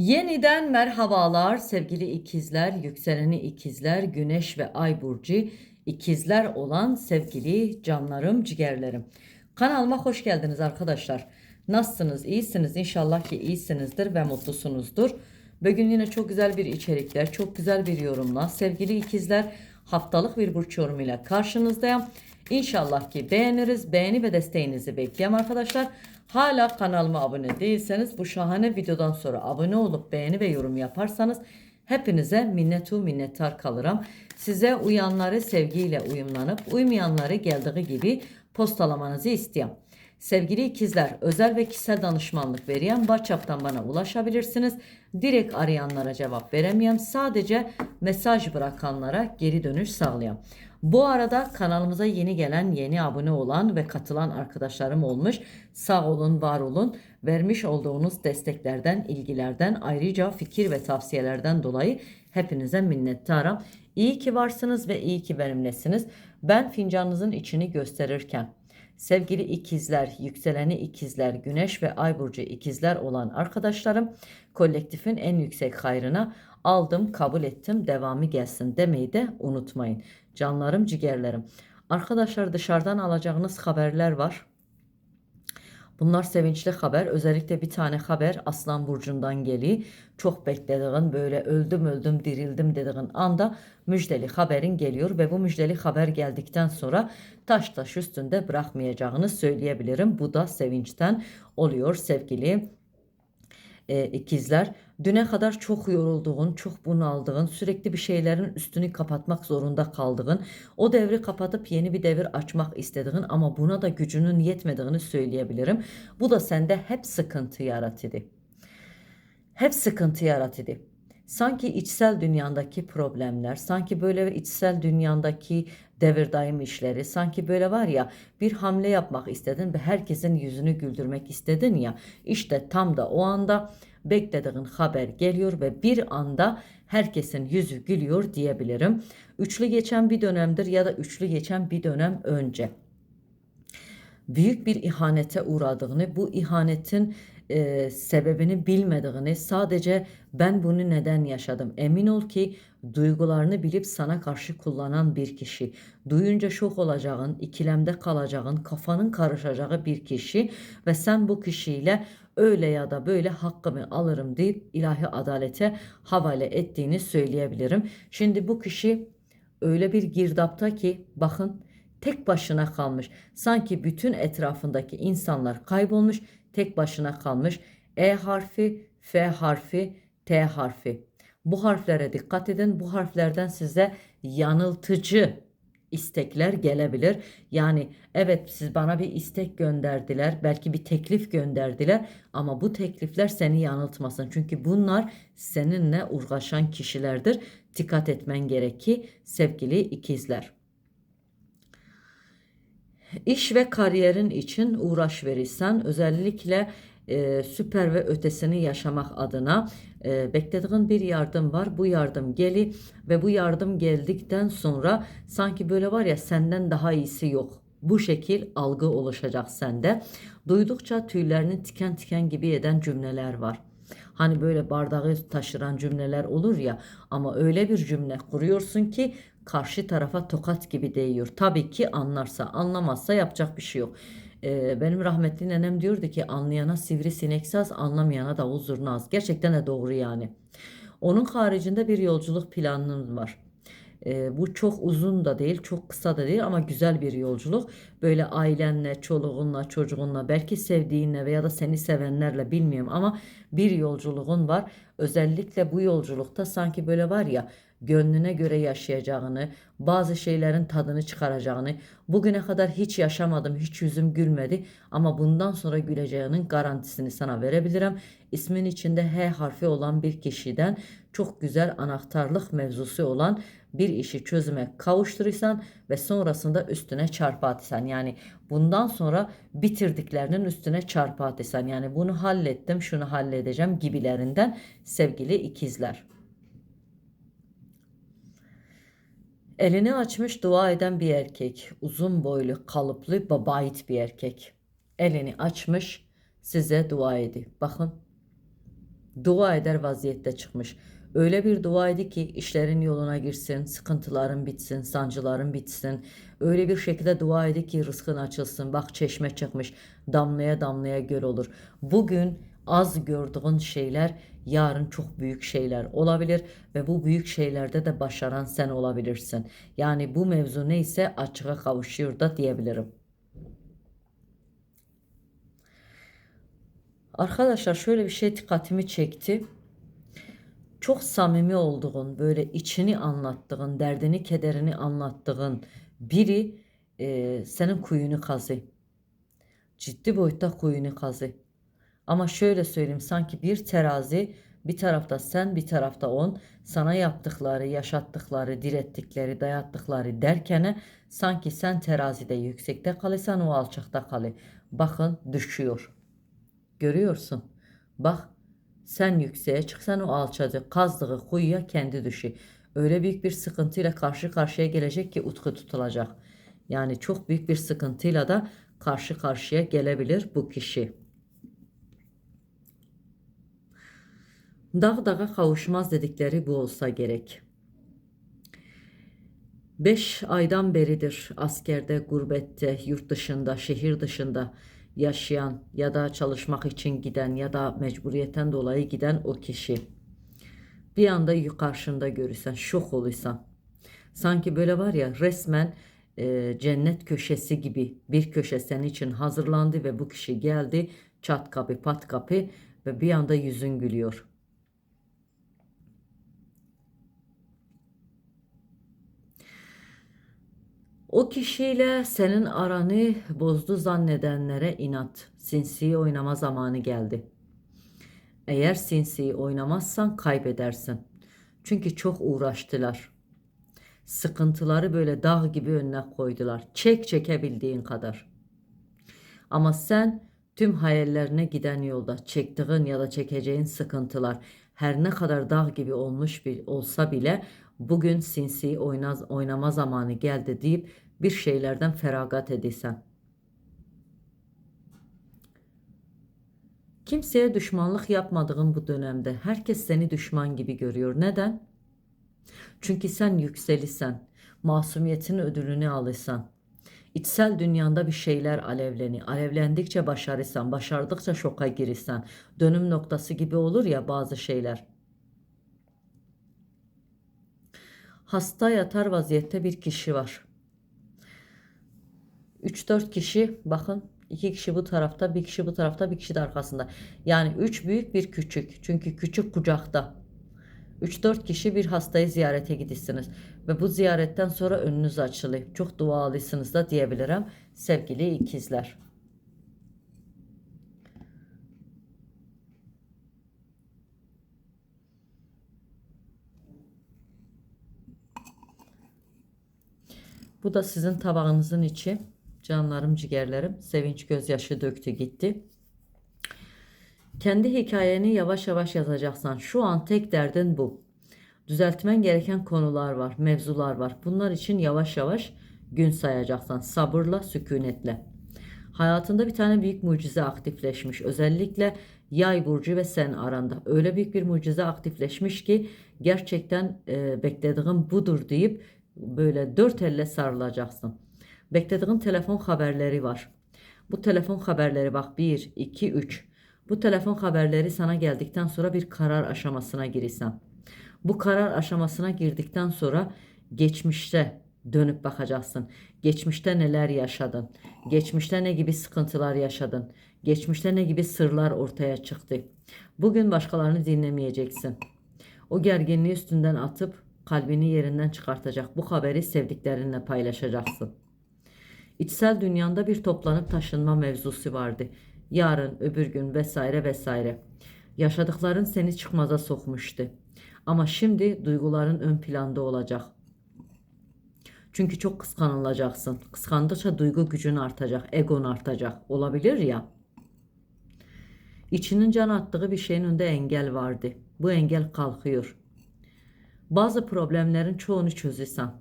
Yeniden merhabalar sevgili ikizler, yükseleni ikizler, güneş ve ay burcu ikizler olan sevgili canlarım, ciğerlerim. Kanalıma hoş geldiniz arkadaşlar. Nasılsınız? İyisiniz. İnşallah ki iyisinizdir ve mutlusunuzdur. Bugün yine çok güzel bir içerikler, çok güzel bir yorumla sevgili ikizler haftalık bir burç yorumuyla karşınızdayım. İnşallah ki beğeniriz. Beğeni ve desteğinizi bekliyorum arkadaşlar. Hala kanalıma abone değilseniz bu şahane videodan sonra abone olup beğeni ve yorum yaparsanız hepinize minnetu minnettar kalırım. Size uyanları sevgiyle uyumlanıp uymayanları geldiği gibi postalamanızı istiyorum. Sevgili ikizler, özel ve kişisel danışmanlık veriyen WhatsApp'tan bana ulaşabilirsiniz. Direkt arayanlara cevap veremiyorum. Sadece mesaj bırakanlara geri dönüş sağlayayım. Bu arada kanalımıza yeni gelen, yeni abone olan ve katılan arkadaşlarım olmuş. Sağ olun, var olun. Vermiş olduğunuz desteklerden, ilgilerden, ayrıca fikir ve tavsiyelerden dolayı hepinize minnettarım. İyi ki varsınız ve iyi ki benimlesiniz. Ben fincanınızın içini gösterirken Sevgili ikizler, yükseleni ikizler, güneş ve ay burcu ikizler olan arkadaşlarım kolektifin en yüksek hayrına aldım, kabul ettim, devamı gelsin demeyi de unutmayın. Canlarım, ciğerlerim. Arkadaşlar dışarıdan alacağınız haberler var. Bunlar sevinçli haber. Özellikle bir tane haber Aslan Burcu'ndan geliyor. Çok beklediğin böyle öldüm öldüm dirildim dediğin anda müjdeli haberin geliyor ve bu müjdeli haber geldikten sonra taş taş üstünde bırakmayacağını söyleyebilirim. Bu da sevinçten oluyor sevgili e, ikizler. Düne kadar çok yorulduğun, çok bunaldığın, sürekli bir şeylerin üstünü kapatmak zorunda kaldığın, o devri kapatıp yeni bir devir açmak istediğin ama buna da gücünün yetmediğini söyleyebilirim. Bu da sende hep sıkıntı yaratıdı. Hep sıkıntı yaratıdı. Sanki içsel dünyandaki problemler, sanki böyle içsel dünyandaki devir daim işleri, sanki böyle var ya bir hamle yapmak istedin ve herkesin yüzünü güldürmek istedin ya. İşte tam da o anda beklediğin haber geliyor ve bir anda herkesin yüzü gülüyor diyebilirim. Üçlü geçen bir dönemdir ya da üçlü geçen bir dönem önce büyük bir ihanete uğradığını, bu ihanetin e, sebebini bilmediğini, sadece ben bunu neden yaşadım. Emin ol ki duygularını bilip sana karşı kullanan bir kişi, duyunca şok olacağın, ikilemde kalacağın, kafanın karışacağı bir kişi ve sen bu kişiyle öyle ya da böyle hakkımı alırım deyip ilahi adalete havale ettiğini söyleyebilirim. Şimdi bu kişi öyle bir girdapta ki bakın tek başına kalmış. Sanki bütün etrafındaki insanlar kaybolmuş, tek başına kalmış. E harfi, F harfi, T harfi. Bu harflere dikkat edin. Bu harflerden size yanıltıcı istekler gelebilir. Yani evet siz bana bir istek gönderdiler, belki bir teklif gönderdiler ama bu teklifler seni yanıltmasın. Çünkü bunlar seninle uğraşan kişilerdir. Dikkat etmen gerekir sevgili ikizler. İş ve kariyerin için uğraş verirsen özellikle e, süper ve ötesini yaşamak adına e, beklediğin bir yardım var. Bu yardım geli ve bu yardım geldikten sonra sanki böyle var ya senden daha iyisi yok. Bu şekil algı oluşacak sende. Duydukça tüylerini tiken tiken gibi eden cümleler var. Hani böyle bardağı taşıran cümleler olur ya ama öyle bir cümle kuruyorsun ki karşı tarafa tokat gibi değiyor. Tabii ki anlarsa anlamazsa yapacak bir şey yok. Ee, benim rahmetli nenem diyordu ki anlayana sivrisinek saz anlamayana davul zurna az. Gerçekten de doğru yani. Onun haricinde bir yolculuk planım var. E, bu çok uzun da değil, çok kısa da değil ama güzel bir yolculuk. Böyle ailenle, çoluğunla, çocuğunla, belki sevdiğinle veya da seni sevenlerle bilmiyorum ama bir yolculuğun var. Özellikle bu yolculukta sanki böyle var ya gönlüne göre yaşayacağını, bazı şeylerin tadını çıkaracağını, bugüne kadar hiç yaşamadım, hiç yüzüm gülmedi ama bundan sonra güleceğinin garantisini sana verebilirim. İsmin içinde H harfi olan bir kişiden çok güzel anahtarlık mevzusu olan bir işi çözüme kavuşturursan ve sonrasında üstüne çarpı atırsan. Yani bundan sonra bitirdiklerinin üstüne çarpı atırsan. Yani bunu hallettim, şunu halledeceğim gibilerinden sevgili ikizler. Elini açmış dua eden bir erkek. Uzun boylu, kalıplı, babayit bir erkek. Elini açmış size dua ediyor. Bakın. Dua eder vaziyette çıkmış. Öyle bir dua idi ki işlerin yoluna girsin, sıkıntıların bitsin, sancıların bitsin. Öyle bir şekilde dua idi ki rızkın açılsın. Bak çeşme çıkmış, damlaya damlaya göl olur. Bugün az gördüğün şeyler yarın çok büyük şeyler olabilir ve bu büyük şeylerde de başaran sen olabilirsin. Yani bu mevzu neyse açığa kavuşuyor da diyebilirim. Arkadaşlar şöyle bir şey dikkatimi çekti. Çok samimi olduğun, böyle içini anlattığın, derdini, kederini anlattığın biri e, senin kuyunu kazı. Ciddi boyutta kuyunu kazı. Ama şöyle söyleyeyim sanki bir terazi bir tarafta sen bir tarafta on sana yaptıkları, yaşattıkları, direttikleri, dayattıkları derkene sanki sen terazide yüksekte kalırsan o alçakta kalır. Bakın düşüyor. Görüyorsun. Bak sen yükseğe çıksan o alçacı kazdığı kuyuya kendi düşü. Öyle büyük bir sıkıntıyla karşı karşıya gelecek ki utku tutulacak. Yani çok büyük bir sıkıntıyla da karşı karşıya gelebilir bu kişi. Dağ dağa kavuşmaz dedikleri bu olsa gerek. Beş aydan beridir askerde, gurbette, yurt dışında, şehir dışında yaşayan ya da çalışmak için giden ya da mecburiyetten dolayı giden o kişi. Bir anda karşında görürsen, şok olursan. Sanki böyle var ya resmen e, cennet köşesi gibi bir köşe senin için hazırlandı ve bu kişi geldi çat kapı pat kapı ve bir anda yüzün gülüyor. O kişiyle senin aranı bozdu zannedenlere inat. Sinsi oynama zamanı geldi. Eğer sinsi oynamazsan kaybedersin. Çünkü çok uğraştılar. Sıkıntıları böyle dağ gibi önüne koydular. Çek çekebildiğin kadar. Ama sen tüm hayallerine giden yolda çektiğin ya da çekeceğin sıkıntılar her ne kadar dağ gibi olmuş bir olsa bile bugün sinsi oynaz, oynama zamanı geldi deyip bir şeylerden feragat edilsen. Kimseye düşmanlık yapmadığın bu dönemde herkes seni düşman gibi görüyor. Neden? Çünkü sen yükselirsen, masumiyetin ödülünü alırsan, içsel dünyanda bir şeyler alevleni, alevlendikçe başarırsan, başardıkça şoka girirsen, dönüm noktası gibi olur ya bazı şeyler. Hasta yatar vaziyette bir kişi var. 3-4 kişi bakın 2 kişi bu tarafta, bir kişi bu tarafta, bir kişi de arkasında. Yani 3 büyük bir küçük. Çünkü küçük kucakta. 3-4 kişi bir hastayı ziyarete gidirsiniz. Ve bu ziyaretten sonra önünüz açılıyor. Çok dualısınız da diyebilirim sevgili ikizler. Bu da sizin tabağınızın içi. Canlarım, ciğerlerim. Sevinç gözyaşı döktü gitti. Kendi hikayeni yavaş yavaş yazacaksan şu an tek derdin bu. Düzeltmen gereken konular var, mevzular var. Bunlar için yavaş yavaş gün sayacaksan sabırla, sükunetle. Hayatında bir tane büyük mucize aktifleşmiş. Özellikle yay burcu ve sen aranda. Öyle büyük bir mucize aktifleşmiş ki gerçekten e, beklediğim budur deyip böyle dört elle sarılacaksın. Beklediğin telefon haberleri var. Bu telefon haberleri bak 1, 2, 3. Bu telefon haberleri sana geldikten sonra bir karar aşamasına girirsen. Bu karar aşamasına girdikten sonra geçmişte dönüp bakacaksın. Geçmişte neler yaşadın? Geçmişte ne gibi sıkıntılar yaşadın? Geçmişte ne gibi sırlar ortaya çıktı? Bugün başkalarını dinlemeyeceksin. O gerginliği üstünden atıp kalbini yerinden çıkartacak bu haberi sevdiklerinle paylaşacaksın. İçsel dünyanda bir toplanıp taşınma mevzusu vardı. Yarın, öbür gün vesaire vesaire. Yaşadıkların seni çıkmaza sokmuştu. Ama şimdi duyguların ön planda olacak. Çünkü çok kıskanılacaksın. Kıskandıkça duygu gücün artacak, egon artacak. Olabilir ya. İçinin can attığı bir şeyin önünde engel vardı. Bu engel kalkıyor. Bazı problemlerin çoğunu çözürsen,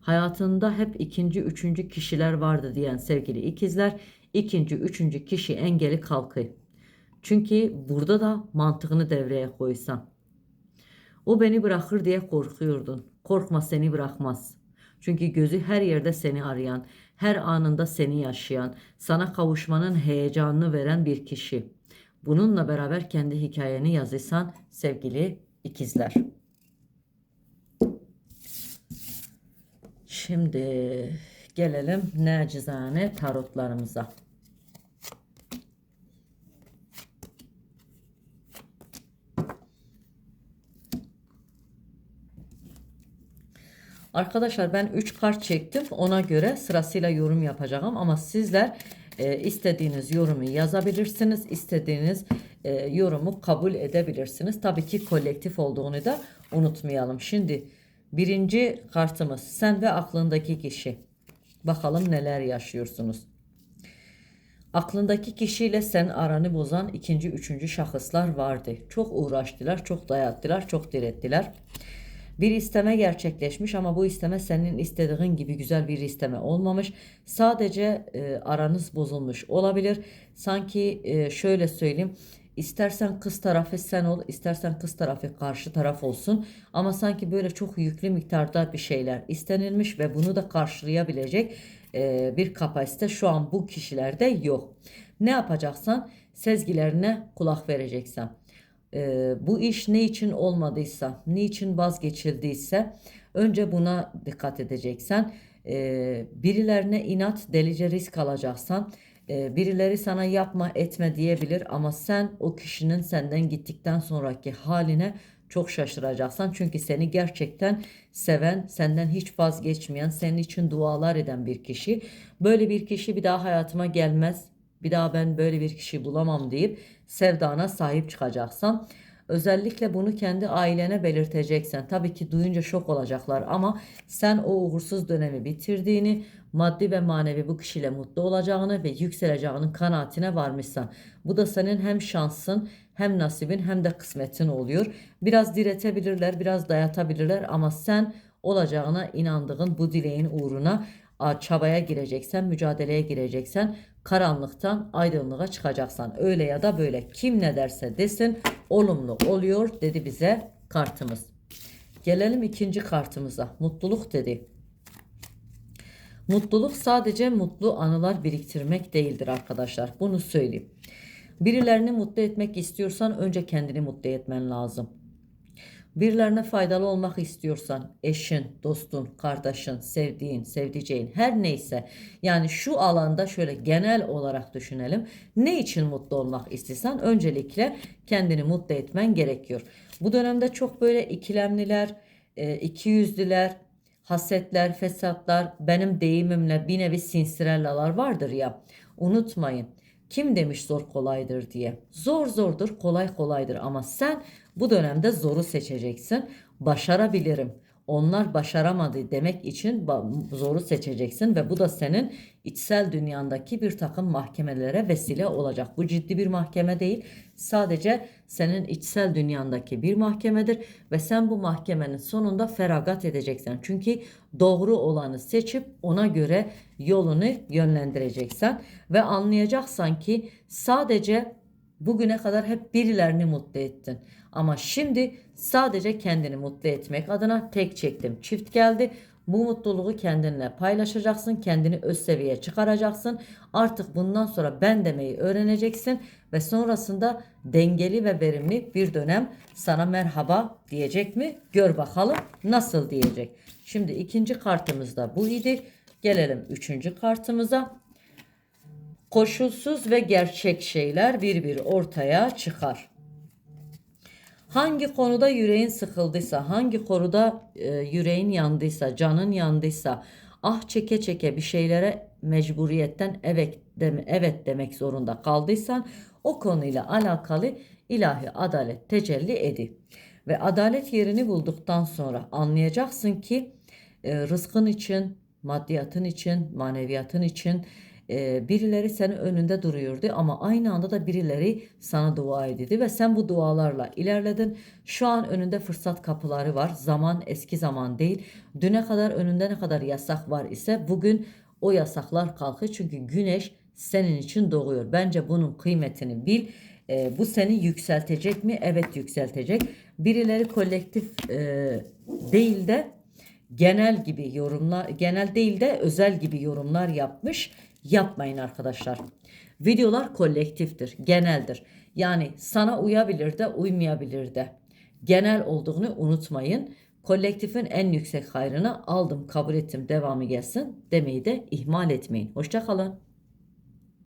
hayatında hep ikinci, üçüncü kişiler vardı diyen sevgili ikizler, ikinci, üçüncü kişi engeli kalkıyor. Çünkü burada da mantığını devreye koysan. O beni bırakır diye korkuyordun. Korkma seni bırakmaz. Çünkü gözü her yerde seni arayan, her anında seni yaşayan, sana kavuşmanın heyecanını veren bir kişi. Bununla beraber kendi hikayeni yazırsan sevgili ikizler. Şimdi gelelim nacizane tarotlarımıza. Arkadaşlar ben 3 kart çektim. Ona göre sırasıyla yorum yapacağım. Ama sizler e, istediğiniz yorumu yazabilirsiniz. İstediğiniz e, yorumu kabul edebilirsiniz. Tabii ki kolektif olduğunu da unutmayalım. Şimdi birinci kartımız sen ve aklındaki kişi. Bakalım neler yaşıyorsunuz. Aklındaki kişiyle sen aranı bozan ikinci, üçüncü şahıslar vardı. Çok uğraştılar, çok dayattılar, çok direttiler. Bir isteme gerçekleşmiş ama bu isteme senin istediğin gibi güzel bir isteme olmamış. Sadece e, aranız bozulmuş olabilir. Sanki e, şöyle söyleyeyim. İstersen kız tarafı sen ol, istersen kız tarafı karşı taraf olsun. Ama sanki böyle çok yüklü miktarda bir şeyler istenilmiş ve bunu da karşılayabilecek e, bir kapasite şu an bu kişilerde yok. Ne yapacaksan sezgilerine kulak vereceksen e, bu iş ne için olmadıysa, niçin vazgeçildiyse önce buna dikkat edeceksen. E, birilerine inat, delice risk alacaksan, e, birileri sana yapma etme diyebilir ama sen o kişinin senden gittikten sonraki haline çok şaşıracaksan. Çünkü seni gerçekten seven, senden hiç vazgeçmeyen, senin için dualar eden bir kişi. Böyle bir kişi bir daha hayatıma gelmez bir daha ben böyle bir kişi bulamam deyip sevdana sahip çıkacaksan özellikle bunu kendi ailene belirteceksen tabii ki duyunca şok olacaklar ama sen o uğursuz dönemi bitirdiğini maddi ve manevi bu kişiyle mutlu olacağını ve yükseleceğinin kanaatine varmışsan bu da senin hem şansın hem nasibin hem de kısmetin oluyor. Biraz diretebilirler, biraz dayatabilirler ama sen olacağına inandığın bu dileğin uğruna çabaya gireceksen, mücadeleye gireceksen karanlıktan aydınlığa çıkacaksan öyle ya da böyle kim ne derse desin olumlu oluyor dedi bize kartımız. Gelelim ikinci kartımıza. Mutluluk dedi. Mutluluk sadece mutlu anılar biriktirmek değildir arkadaşlar. Bunu söyleyeyim. Birilerini mutlu etmek istiyorsan önce kendini mutlu etmen lazım. Birilerine faydalı olmak istiyorsan eşin, dostun, kardeşin, sevdiğin, sevdiceğin her neyse yani şu alanda şöyle genel olarak düşünelim. Ne için mutlu olmak istiyorsan öncelikle kendini mutlu etmen gerekiyor. Bu dönemde çok böyle ikilemliler, e, iki yüzlüler, hasetler, fesatlar, benim deyimimle bir nevi sinsirellalar vardır ya. Unutmayın. Kim demiş zor kolaydır diye. Zor zordur, kolay kolaydır ama sen bu dönemde zoru seçeceksin. Başarabilirim. Onlar başaramadı demek için zoru seçeceksin ve bu da senin içsel dünyandaki bir takım mahkemelere vesile olacak. Bu ciddi bir mahkeme değil. Sadece senin içsel dünyandaki bir mahkemedir ve sen bu mahkemenin sonunda feragat edeceksin. Çünkü doğru olanı seçip ona göre yolunu yönlendireceksin ve anlayacaksan ki sadece bugüne kadar hep birilerini mutlu ettin. Ama şimdi sadece kendini mutlu etmek adına tek çektim. Çift geldi. Bu mutluluğu kendinle paylaşacaksın. Kendini öz seviyeye çıkaracaksın. Artık bundan sonra ben demeyi öğreneceksin. Ve sonrasında dengeli ve verimli bir dönem sana merhaba diyecek mi? Gör bakalım nasıl diyecek. Şimdi ikinci kartımız da bu idi. Gelelim üçüncü kartımıza. Koşulsuz ve gerçek şeyler bir bir ortaya çıkar. Hangi konuda yüreğin sıkıldıysa, hangi konuda e, yüreğin yandıysa, canın yandıysa, ah çeke çeke bir şeylere mecburiyetten evet deme, evet demek zorunda kaldıysan o konuyla alakalı ilahi adalet tecelli edi. Ve adalet yerini bulduktan sonra anlayacaksın ki e, rızkın için, maddiyatın için, maneviyatın için, e, birileri senin önünde duruyordu ama aynı anda da birileri sana dua edildi ve sen bu dualarla ilerledin. Şu an önünde fırsat kapıları var. Zaman eski zaman değil. Düne kadar önünde ne kadar yasak var ise bugün o yasaklar kalkıyor çünkü güneş senin için doğuyor. Bence bunun kıymetini bil. E, bu seni yükseltecek mi? Evet yükseltecek. Birileri kolektif e, değil de genel gibi yorumlar, genel değil de özel gibi yorumlar yapmış. Yapmayın arkadaşlar. Videolar kolektiftir, geneldir. Yani sana uyabilir de uymayabilir de. Genel olduğunu unutmayın. Kolektifin en yüksek hayrını aldım, kabul ettim, devamı gelsin demeyi de ihmal etmeyin. Hoşça kalın.